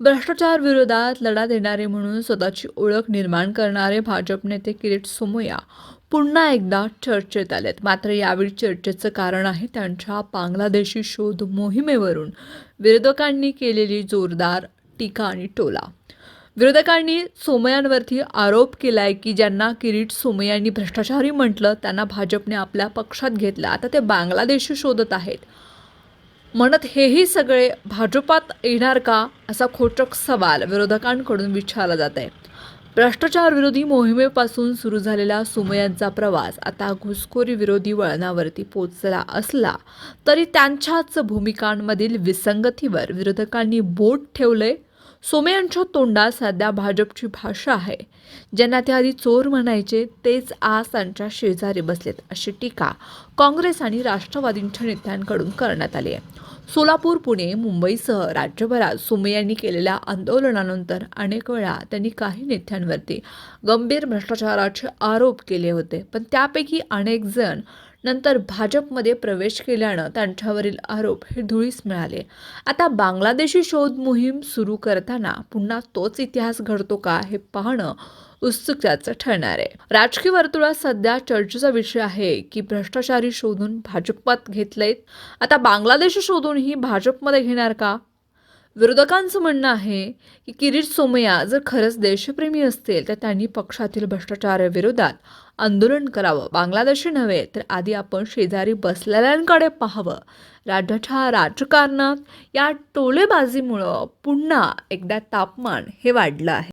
भ्रष्टाचार विरोधात लढा देणारे म्हणून स्वतःची ओळख निर्माण करणारे भाजप नेते किरीट सोमय्या पुन्हा एकदा चर्चेत आलेत. मात्र यावेळी चर्चेचं कारण आहे त्यांच्या बांगलादेशी शोध मोहिमेवरून. विरोधकांनी केलेली जोरदार टीका आणि टोला. विरोधकांनी सोमयांवरती आरोप केलाय की ज्यांना किरीट सोमयांनी भ्रष्टाचारी म्हटलं त्यांना भाजपने आपल्या पक्षात घेतलं. आता ते बांगलादेशी शोधत आहेत. म्हणत हेही सगळे भाजपात येणार का? असा खोचक सवाल विरोधकांकडून विचारला जात आहे. भ्रष्टाचार विरोधी मोहिमेपासून सुरू झालेला सुमयांचा प्रवास आता घुसखोरी विरोधी वळणावरती पोचला असला तरी त्यांच्याच भूमिकांमधील विसंगतीवर विरोधकांनी बोट ठेवलंय सोमयांच्या तोंडात सध्या भाजपची भाषा आहे. ज्यांना ते आधी चोर म्हणायचे तेच आज त्यांच्या शेजारी बसलेत अशी टीका काँग्रेस आणि राष्ट्रवादींच्या नेत्यांकडून करण्यात आली आहे. सोलापूर पुणे मुंबईसह राज्यभरात सोमय्यांनी केलेल्या आंदोलनानंतर अनेक वेळा त्यांनी काही नेत्यांवरती गंभीर भ्रष्टाचाराचे आरोप केले होते. पण त्यापैकी अनेक जण नंतर भाजपमध्ये प्रवेश केल्यानं त्यांच्यावरील आरोप हे धुळीस मिळाले. आता बांगलादेशी शोध मोहीम सुरू करताना पुन्हा तोच इतिहास घडतो का हे पाहणं उत्सुकतेचं ठरणार आहे. राजकीय वर्तुळात सध्या चर्चेचा विषय आहे की भ्रष्टाचारी शोधून भाजपात घेतलेत आता बांगलादेश शोधूनही भाजपमध्ये घेणार का? विरोधकांचं म्हणणं आहे की किरीट सोमय्या जर खरंच देशप्रेमी असतील तर त्यांनी पक्षातील भ्रष्टाचाराविरोधात आंदोलन करावं. बांगलादेशी नव्हे तर आधी आपण शेजारी बसलेल्यांकडे पाहावं. राज्याच्या राजकारणात या टोलेबाजीमुळं पुन्हा एकदा तापमान हे वाढलं आहे.